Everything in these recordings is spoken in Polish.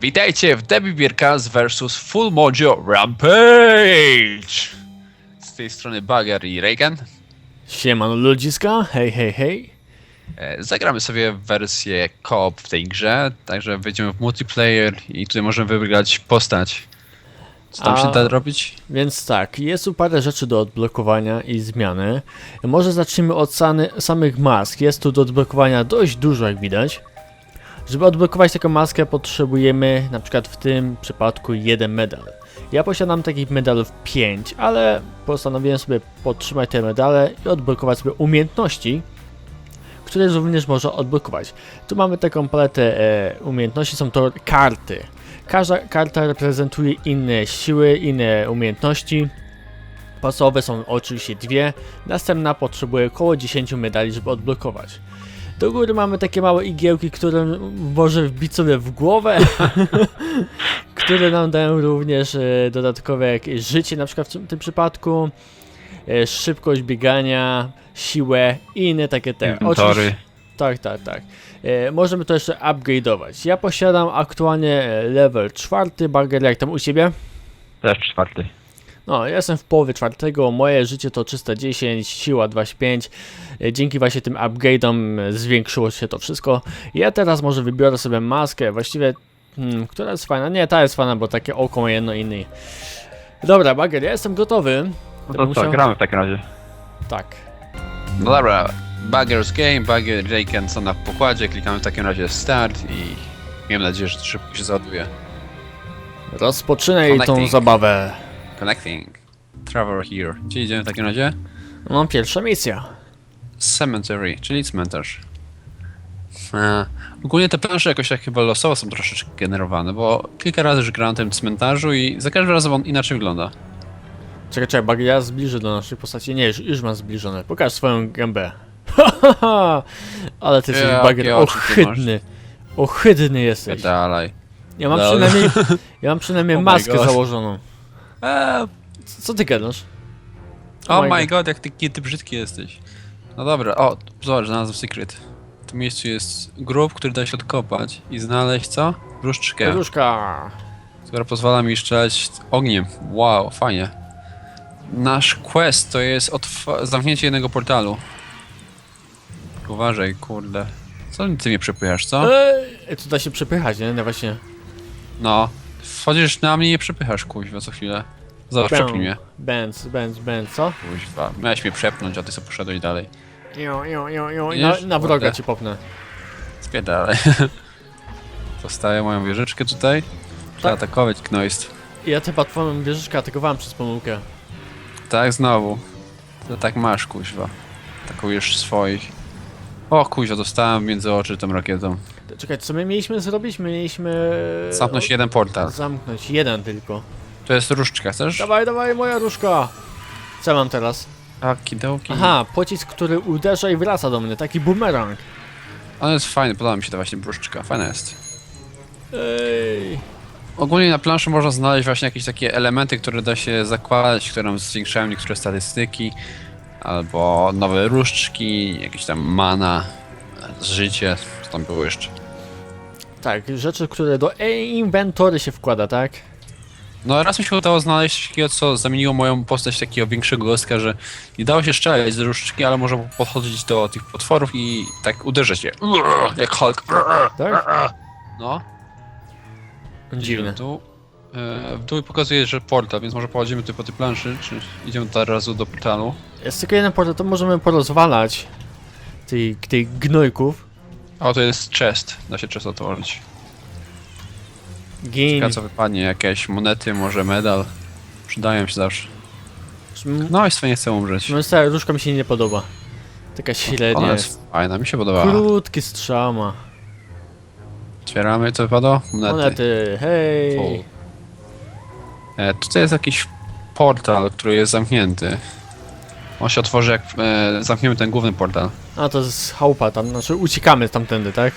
Witajcie w Debbie Bierkas vs Full Mojo Rampage! Z tej strony Bagger i Reagan. Siemano ludziska, hej hej hej. E, Zagramy sobie wersję co-op w tej grze, także wejdziemy w multiplayer i tutaj możemy wybrać postać. Co tam A- się da robić? Więc tak, jest tu parę rzeczy do odblokowania i zmiany. Może zacznijmy od sany, samych mask. Jest tu do odblokowania dość dużo jak widać. Żeby odblokować taką maskę potrzebujemy na przykład w tym przypadku jeden medal. Ja posiadam takich medalów 5, ale postanowiłem sobie podtrzymać te medale i odblokować sobie umiejętności, które również można odblokować. Tu mamy taką paletę e, umiejętności, są to karty. Każda karta reprezentuje inne siły, inne umiejętności. Pasowe są oczywiście dwie. Następna potrzebuje około 10 medali, żeby odblokować. Do góry mamy takie małe igiełki, które może wbić sobie w głowę, które nam dają również e, dodatkowe jakieś życie, na przykład w tym- przypadku e, szybkość biegania, siłę i inne takie te. Inwentory. Tak, tak, tak. E, możemy to jeszcze upgrade'ować. Ja posiadam aktualnie level czwarty, Barger jak tam u Ciebie? Też czwarty. No, ja jestem w połowie czwartego, moje życie to 310, siła 25. E, Dzięki właśnie tym upgrade'om e, zwiększyło się to wszystko. Ja teraz może wybiorę sobie maskę, właściwie, hmm, która jest fajna? Nie, ta jest fajna, bo takie oko ma jedno innej. Dobra, Bagger, ja jestem gotowy. No To co, musiał- gramy w takim razie. Tak. No dobra, Bagger's Game, Bagger i Reagan są na pokładzie, klikamy w takim razie Start i miejmy nadzieję, że szybko się załaduje. Rozpoczynaj tą Connecting. zabawę. Connecting. Travel here. Gdzie idziemy w takim razie? No, pierwsza misja. Cemetery, czyli cmentarz. E, ogólnie te plansze jakoś tak chyba losowo są troszeczkę generowane, bo kilka razy już grałem na tym cmentarzu i za każdym razem on inaczej wygląda. Czekaj, czekaj, Bagger, ja zbliżę do naszej postaci. Nie, już, już mam zbliżone. Pokaż swoją gębę. Ale ty jesteś Jakie Bagger oczy ty ohydny. Ohydny jesteś. Dalej. Ja mam Dobra. przynajmniej, ja mam przynajmniej Oh my maskę God. założoną. Eee, Co, ty gadasz? oh my god, jak ty, jaki ty brzydki jesteś. No dobra, o, zobacz, znalazłem secret. W tym miejscu jest grób, który da się odkopać i znaleźć co? Różdżkę, Poduszka. która pozwala mi strzelać ogniem. Wow, fajnie. Nasz quest to jest zamknięcie jednego portalu. Uważaj, kurde. Co ty mnie przepychasz, co? Eee, tu da się przepychać, nie? No właśnie. No. Wchodzisz na mnie i nie przepychasz, kuźwa, co chwilę. Zobacz, przepnij mnie. Benz, Benz, Benz, co? Kuźwa. Miałeś mnie przepnąć, a ty sobie poszedłeś dalej. Jo, jo, jo, jo. I Na, na wroga Kurde. ci popnę. Spierdalaj. Postawię moją wieżyczkę tutaj. Tak. atakować Knoist. Ja chyba twoją wieżyczkę atakowałem przez pomyłkę. Tak, znowu. To tak masz, kuźwa. Już swoich. O, kuźwa, dostałem między oczy tą rakietą. Czekaj, co my mieliśmy zrobić? My mieliśmy... Zamknąć jeden portal. Zamknąć jeden tylko. To jest różdżka, chcesz? Dawaj, dawaj, moja różka! Co mam teraz? Okidoki. Aha, pocisk, który uderza i wraca do mnie, taki bumerang. On jest fajny, podoba mi się ta właśnie różdżka. Fajna jest. Ej. Ogólnie na planszu można znaleźć właśnie jakieś takie elementy, które da się zakładać, które nam zwiększają niektóre statystyki, albo nowe różdżki, jakieś tam mana, życie, co tam było jeszcze. Tak, rzeczy, które do inwentory się wkłada, tak? No raz mi się udało znaleźć coś takiego, co zamieniło moją postać w takiego większego gostka, że nie dało się strzelać z różdżki, ale można podchodzić do tych potworów i tak uderzać je. Jak Hulk. Tak? No. Dziwne. W dół, e, w dół pokazuje, że portal, więc może pochodzimy tutaj po tej planszy, czy idziemy od razu do portalu. Jest tylko jeden portal, to możemy porozwalać tych, tych gnojków. O, to jest chest. Da się chest otworzyć. Gin. Ciekawe co wypadnie, jakieś monety, może medal. Przydają się zawsze. No i nie chcę umrzeć. No stara różka mi się nie podoba. Taka średnia Ona jest. jest fajna, mi się podoba. Krótki strzał ma. Otwieramy, co wypadło? Monety. Monety, hej. E, tutaj jest jakiś portal, który jest zamknięty. On się otworzy jak e, zamkniemy ten główny portal. A to jest chałupa tam, znaczy uciekamy tamtędy, tak?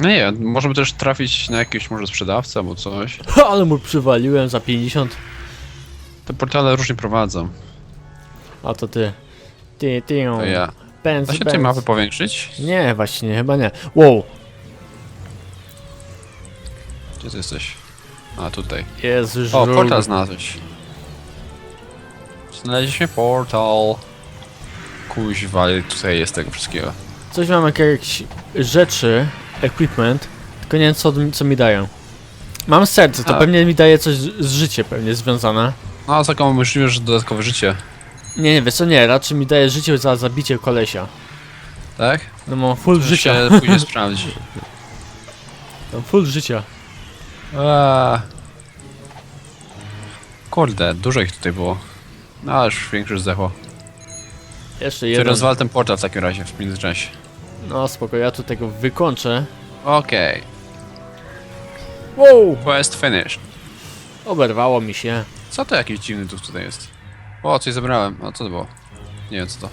No nie, możemy też trafić na jakiegoś może sprzedawcę albo coś. Ale mu przywaliłem za 50. Te portale różnie prowadzą. A to ty. Ty, ty ją. To ja. Da się tej mapy powiększyć? Nie, właśnie, chyba nie. Wow, Gdzie ty jesteś? A, tutaj. Jest. O, portal znalazłeś. Znaleźliśmy portal. Kuźwa, ale tutaj jest tego wszystkiego. Coś mam jakieś rzeczy, equipment, tylko nie wiem co, co mi dają. Mam serce, to A. pewnie mi daje coś z, z życiem pewnie związane. No, a taką możliwość, że dodatkowe życie. Nie, nie, wiesz co, nie, raczej mi daje życie za zabicie kolesia. Tak? No mam full To życia, się później sprawdzi. mam full życia. Eee. Kurde, dużo ich tutaj było. No, ale już większość zdechło. Jeszcze Czy jeden. rozwal ten portal w takim razie w międzyczasie. No spoko, ja tu tego wykończę. Okej, Wow! quest finished. Oberwało mi się. Co to jakiś dziwny duch tutaj jest? O, coś zebrałem. A co to było? Nie wiem co to.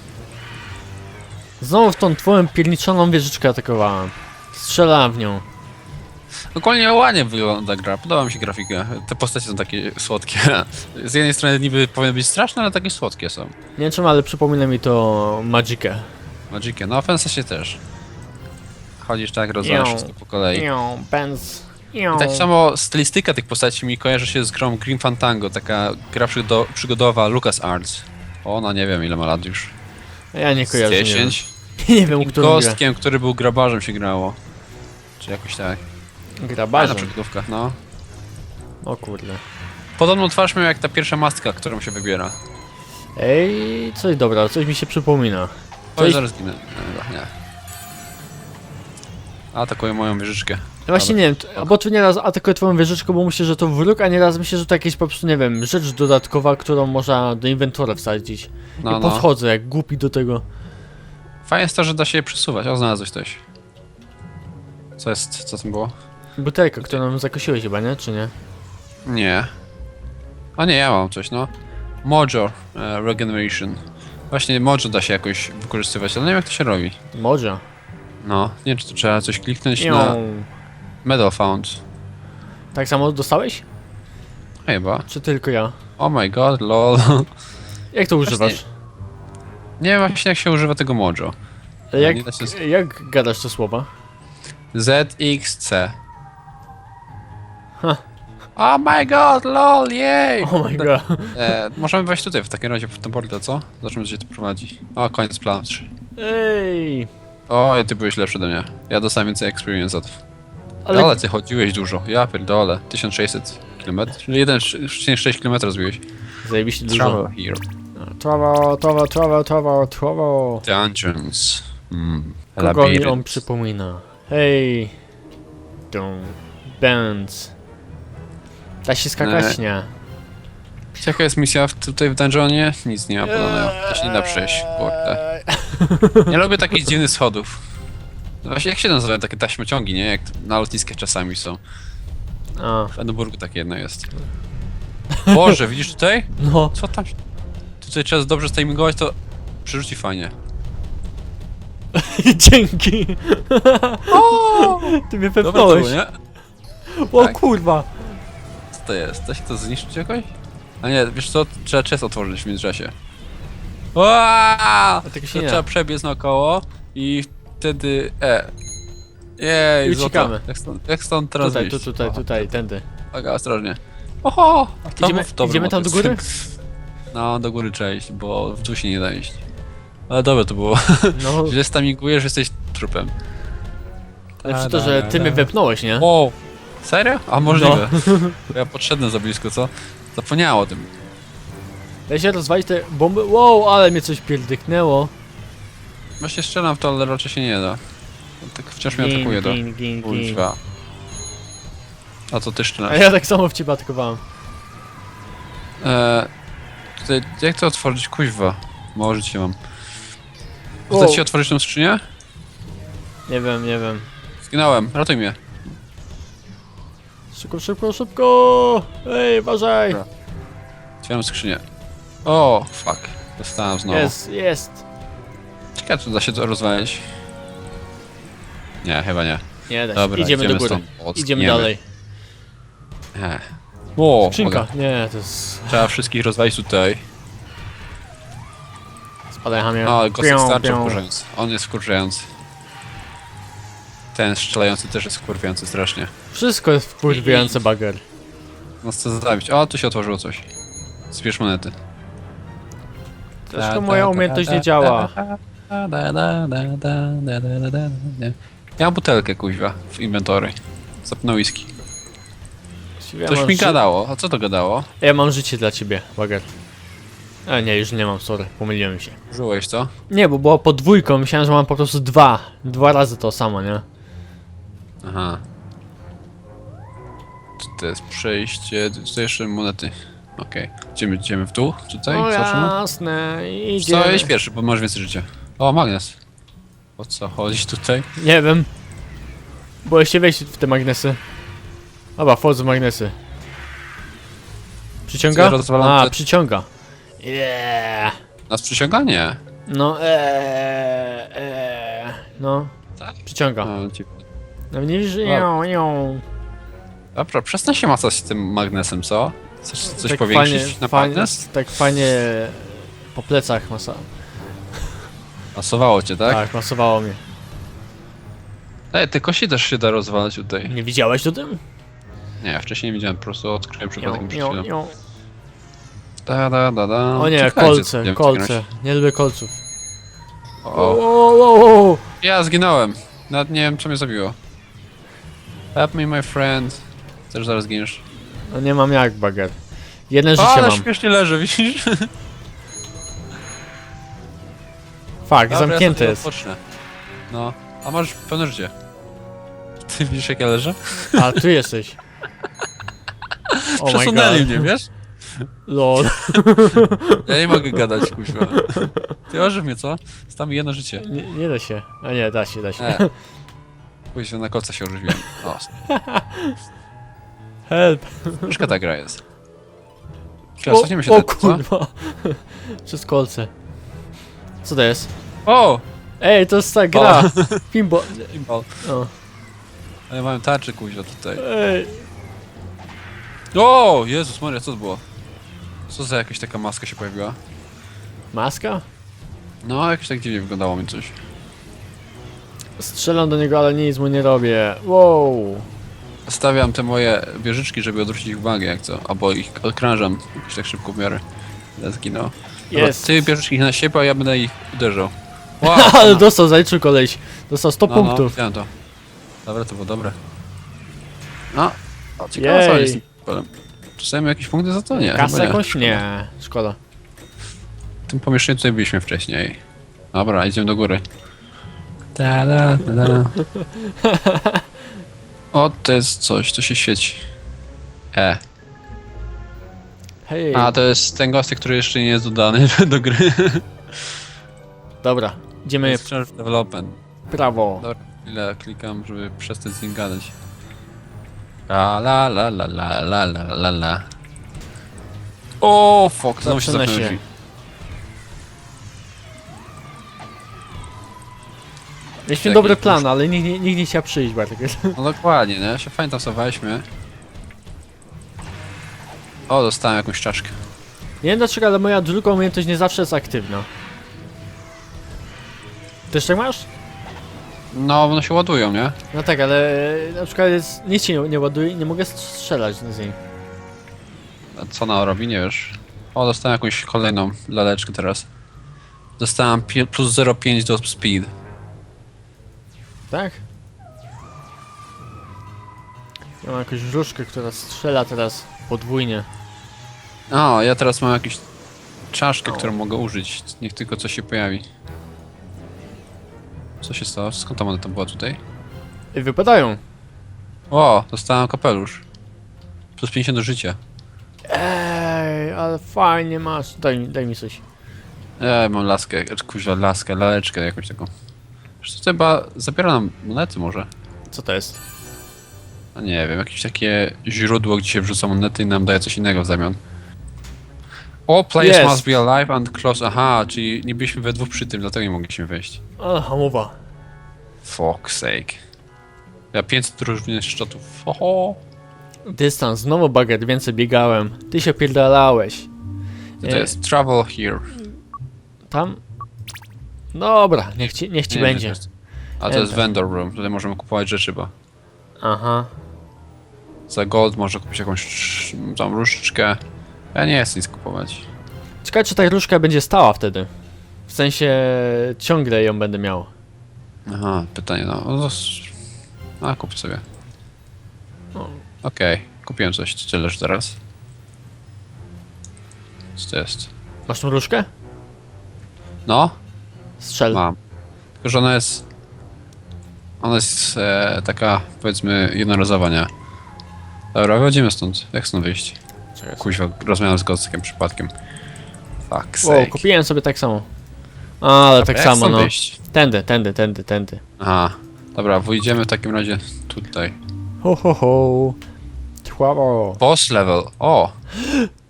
Znowu w tą twoją pierniczoną wieżyczkę atakowałem. Strzelałem w nią. Dokładnie ładnie wygląda gra, podoba mi się grafika. Te postacie są takie słodkie. Z jednej strony niby powinny być straszne, ale takie słodkie są. Nie wiem czemu, ale przypomina mi to Magicę. Magicie, no w się też. Chodzisz tak, rozwalasz wszystko po kolei. Ią, Benz. I tak samo stylistyka tych postaci mi kojarzy się z grą Grim Fantango, taka gra przygodo przygodowa LucasArts. Ona nie wiem ile ma lat już. Ja nie Z kojarzę. nie 10. wiem. Nie wiem, I którą grę. Gostkiem, który był grabarzem się grało. Czy jakoś tak. A na przygodówkach, no. O kurde. Podobną twarz miał jak ta pierwsza maska, którą się wybiera. Ej, coś dobra, coś mi się przypomina. To Coś- zaraz ginę. Nie, chyba nie. Atakuję moją wieżyczkę. No właśnie nie wiem, t- albo tu nieraz atakuję twoją wieżyczkę, bo myślę, że to wróg, a nieraz myślę, że to jakieś po prostu, nie wiem, rzecz dodatkowa, którą można do inwentora wsadzić. No, I no. podchodzę jak głupi do tego. Fajnie jest to, że da się je przesuwać. O, znalazłeś coś. Co jest? Co tam było? Butelka, którą zakosiłeś chyba, nie? Czy nie? Nie. A nie, ja mam coś, no. Mojo e, Regeneration. Właśnie Mojo da się jakoś wykorzystywać, ale nie wiem jak to się robi. Może. No, nie wiem czy tu trzeba coś kliknąć na. Medal Found. Tak samo dostałeś? Chyba. Czy tylko ja? Oh my god, lol. Jak to używasz? Nie wiem właśnie jak się używa tego Mojo. Jak, nie da się- jak gadasz te słowa? ZXC. Ha. Oh my god, lol, jej! Oh my god. E, możemy wejść tutaj w takim razie w ten portal, co? Zobaczymy, gdzie to prowadzi. O, koniec planu 3. Ej. O, ty byłeś lepszy ode mnie. Ja dostałem więcej experience od... Ale Ale ty chodziłeś dużo. Ja pierdolę. 1600 km. Czyli 1,6 km zbiłeś. zajebiście dużo. Travel here. Travel, travel, travel, travel, travel. Dungeons. Mm. Kogo mi on Labirynt. przypomina? Hej. Dum. Benz. Da się skakać? Nie. Jaka jest misja w, tutaj w dungeonie? Nic nie ma podanego. To się nie da przejść. Kurde. Nie lubię takich dziwnych schodów. No Właśnie jak się nazywają takie taśmociągi, nie? Jak na lotniskach czasami są. A, W Edynburgu takie jedno jest. Boże, widzisz tutaj? no. Co tam? Tutaj trzeba dobrze stimingować, to przerzuci fajnie. Dzięki. Ty mnie Dobra to było, nie? O tak. kurwa. Co to jest? Da się to zniszczyć jakoś? A nie, wiesz co? Trzeba chest otworzyć w międzyczasie. Aaaa! tego się nie trzeba da. przebiec naokoło i wtedy E. Jej, I złoto. uciekamy. Jak stąd, jak stąd teraz Tutaj, tu, wyjść? tutaj, tutaj, tędy. Uwaga, ostrożnie. Oho! To Idziemy, w dobrym idziemy tam do góry? No, do góry trzeba iść, bo w dół się nie da iść. Ale dobre to było. No, Źle stamingujesz, jesteś trupem. lepsze to, że ty mnie wepnąłeś, nie? Serio? A możliwe. Bo Ja podszedłem za blisko, co? Zapomniało o tym. Da się rozwalić te bomby. Wow, ale mnie coś pierdyknęło. Właśnie strzelam w to, ale raczej się nie da. Tak wciąż mnie atakuje do... gin, gin, gin. Kurwa. A co ty A strzelasz? ja tak samo w ciebie atakowałem. Eee, tutaj, jak to otworzyć? Kuźwa. Mało życia mam. Ci otworzyć tą skrzynię? Nie wiem, nie wiem. Zginąłem, ratuj mnie. Szybko, szybko, szybko! Ej, uważaj! Dobra. Otwieram skrzynię. O, fuck. Dostałem znowu. Jest, jest. Ciekawe, czy da się to rozwalić. Nie, chyba nie. Nie da się. Dobra, Idziemy do góry. stąd, bo Idziemy dalej. Ech. O, Skrzynka. mogę. Nie, to jest... Trzeba wszystkich rozwalić tutaj. Spadaj, hamie. Ale Ghost Pią, starczy pią. wkurzający. On jest wkurzający. Ten strzelający też jest wkurwiający strasznie. Wszystko jest wkurwiające bager. No co zabić. O, tu się otworzyło coś. Zbierz monety. Troszkę moja umiejętność nie działa. Da, da, da, da, da, da, da, da, da. Ja mam butelkę kuźwa w inwentory. Zapnę whisky. Ja Coś mam mi ży- gadało. A co to gadało? Ja mam życie dla ciebie, bager. A nie, już nie mam, sorry, pomyliłem się. Użyłeś to? Nie, bo było podwójką, myślałem, że mam po prostu dwa. Dwa razy to samo, nie? Aha. Tu to jest przejście, tu jeszcze monety. Okej. Idziemy, idziemy w dół? Tutaj? O Zobaczymy. jasne, idzie. Co, jedź pierwszy, bo masz więcej życia. O, magnes. O co chodzi tutaj? Nie wiem. Boję się wejść w te magnesy. Dobra, wchodzę w magnesy. Przyciąga? Ja rozwalam A, te- przyciąga. Yeah. Nas przyciąga? Nie. No, eee, eee. No, Tak? przyciąga. O, No nie widzisz, nią. Dobra, przestań się macać tym magnesem, co? Chcesz coś Tak powiększyć fajnie, na fajnie, magnes? Tak fajnie po plecach masa. Pasowało cię, tak? Tak, masowało mnie. Ej, te kości też się da rozwalać tutaj. Nie widziałeś o tym? Nie, wcześniej nie widziałem, po prostu odkryłem przypadkiem przed chwilą. Da, da, da, da. O nie, Czekajcie, kolce, kolce. Nie lubię kolców. O, o. o, o, o. Ja zginąłem. Nawet nie wiem, co mnie zabiło. Help me, my friend. Też zaraz giniesz. No nie mam jak, bager. Jedno O, życie ale mam. śmiesznie leży, widzisz? Fak, Dobra, zamknięte ja sobie jest. odpocznę. No, a masz pełne życie. Ty widzisz, jak ja leżę? A, tu jesteś. Oh my Przesunęli god. mnie, wiesz? Lol. Ja nie mogę gadać, kuźwa. Ty ożyw mnie, co? Jest tam jedno życie. Nie, nie da się. A nie, da się, da się. E. Kuźwa, na kolca się ożywiłem. O, Help. troszkę ta gra jest. O, Chwila, cofniemy się o do co? kurwa. Przez kolce. Co to jest? O! Ej, to jest ta gra. Pinball. Pinball. O. Ale mamy tarczy, kuźwa, tutaj. Ej. O! Jezus Maria, co to było? Co za jakaś taka maska się pojawiła? Maska? No, jakieś tak dziwnie wyglądało mi coś. Strzelam do niego, ale nic mu nie robię. Wow. Stawiam te moje wieżyczki, żeby odwrócić ich uwagę, jak co. Albo ich odkrążam jakoś tak szybko w miarę. Zginął. Dobra, Jest. Ty bierzesz ich na siebie, a ja będę ich uderzał. Wow, Ale no, dostał, zaliczył koleś. Dostał 100 no, no, punktów. widziałem to. Dobra, to było dobre. No, o, ciekawe co Jej. jest. Dostajemy jakieś punkty za to? Nie, Kasę chyba nie. jakąś? Nie. Szkoda. W tym pomieszczeniu tutaj byliśmy wcześniej. Dobra, idziemy do góry. Da, da, da, da. O, to jest coś, to się świeci. E. Hej. A, to jest ten gość, który jeszcze nie jest dodany do gry. Dobra. Idziemy jest w wciąż development. prawo. Dobra, chwilę klikam, żeby przestać z nim gadać. La la la la la la la la la. O, fuck, znowu się Zaczyna się. drzwi. Mieliśmy dobry plan, ale nikt, nie- nikt nie chciał przyjść, Bartek. No dokładnie, nie? Się fajnie tam stawaliśmy. O, dostałem jakąś czaszkę. Nie wiem dlaczego, ale moja druga umiejętność nie zawsze jest aktywna. Też tak masz? No, one się ładują, nie? No tak, ale na przykład jest, nic się nie, nie ładuje i nie mogę strzelać z niej. A co ona robi, nie wiesz. O, dostałem jakąś kolejną laleczkę teraz. Dostałem pi- plus 0,5 do speed. Tak? Ja mam jakąś wróżkę, która strzela teraz podwójnie. O, ja teraz mam jakąś czaszkę, O. którą mogę użyć. Niech tylko coś się pojawi. Co się stało? Skąd ta moneta była tutaj? I wypadają. O, dostałem kapelusz. Plus 50 do życia. Ej, ale fajnie masz. Daj mi, daj mi coś. Ja mam laskę, kuźwa, laskę, laleczkę jakąś taką. Wiesz co, to chyba zabiera nam monety może. Co to jest? A nie wiem, jakieś takie źródło, gdzie się wrzuca monety i nam daje coś innego w zamian. All players Jest. must be alive and close. Aha, czyli nie byliśmy we dwóch przy tym, dlatego nie mogliśmy wejść. A, hamowa. Fuck sake. Ja 500 różnych szczotów. Oho. Dystans, znowu baget, więcej biegałem. Ty się pierdalałeś. Co to jest? Travel here. Tam? Dobra, niech ci, niech ci Nie będzie. to jest. A to jest Enter. vendor room, tutaj możemy kupować rzeczy, bo Aha. za gold można kupić jakąś tam różdżkę. Ja nie chcę nic kupować. Ciekawe, czy ta różka będzie stała wtedy. W sensie ciągle ją będę miał. Aha, pytanie, no. no to s- A, kup sobie. O. Okej, kupiłem coś, co tyleż teraz. Co to jest? Masz tą różkę? No, Strzel. mam. Tylko, że ona jest... Ona jest e, taka, powiedzmy, jednorazowa, nie? Dobra, wychodzimy stąd. Jak stąd wyjść? Czekaj. Kuźwa, rozmawiam z Gockiem przypadkiem. Fuck Wow, sake. kupiłem sobie tak samo. A, ale tak Jak samo, stąd no. wyjść? Tędy, tędy, tędy, tędy. Aha. Dobra, wyjdziemy w takim razie tutaj. Ho, ho, ho. Tławo. Boss level. O!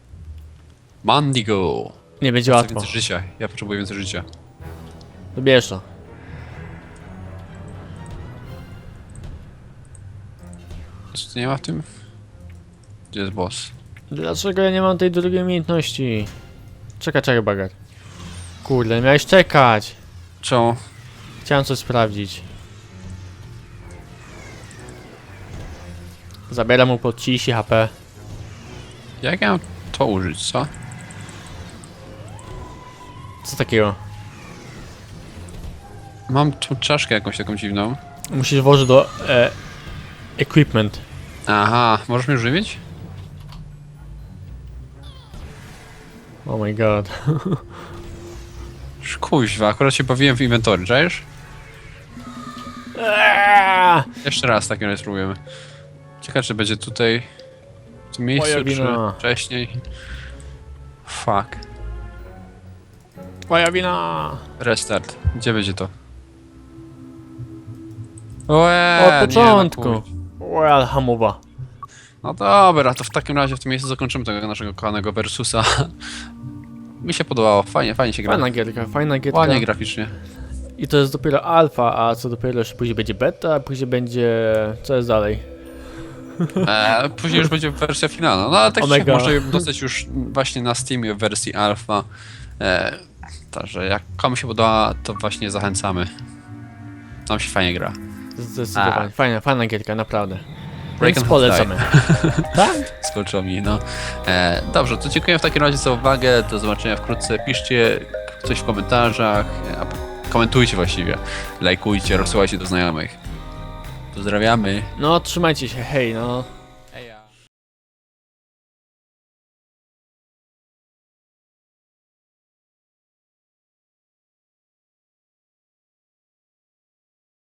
Mandigo. Nie będzie łatwo. więcej życia. Ja potrzebuję więcej życia. Wybierz to. Co tu nie ma w tym? Gdzie jest boss? Dlaczego ja nie mam tej drugiej umiejętności? Czekaj, czekaj, bagar. Kurde, miałeś czekać. Czemu? Chciałem coś sprawdzić. Zabieram mu po 30 HP. Jak ja mam to użyć, co? Co takiego? Mam tu czaszkę jakąś taką dziwną. Musisz włożyć do e, equipment. Aha, możesz mnie żywić? Oh my god. Kuźwa, akurat się bawiłem w inwentory, czaisz? Eee! Jeszcze raz w takim razie spróbujemy. Ciekawe, czy będzie tutaj w tym miejscu, Moja czy wina. wcześniej. Fuck. Twoja wina! Restart. Gdzie będzie to? Łe, Od nie, no początku. chuj. Well, hamowa. No dobra, to w takim razie w tym miejscu zakończymy tego naszego kochanego Versusa. Mi się podobało, fajnie, fajnie się gra. Fajna gierka, fajna gierka. Ładnie graficznie. I to jest dopiero alfa, a co dopiero jeszcze później będzie beta, a później będzie... Co jest dalej? E, później już będzie wersja finalna. No ale tak Omega. można ją dostać już właśnie na Steamie w wersji alfa. E, także jak komu się podoba, to właśnie zachęcamy. Nam się fajnie gra. Zdecydowanie. A. Fajna, fajna gierka, naprawdę. Więc polecamy. tak? Skoczyło mi, no. E, dobrze, to dziękuję w takim razie za uwagę. Do zobaczenia wkrótce. Piszcie coś w komentarzach. e, komentujcie właściwie. Lajkujcie, rozsyłajcie do znajomych. Pozdrawiamy. No, trzymajcie się, hej, no.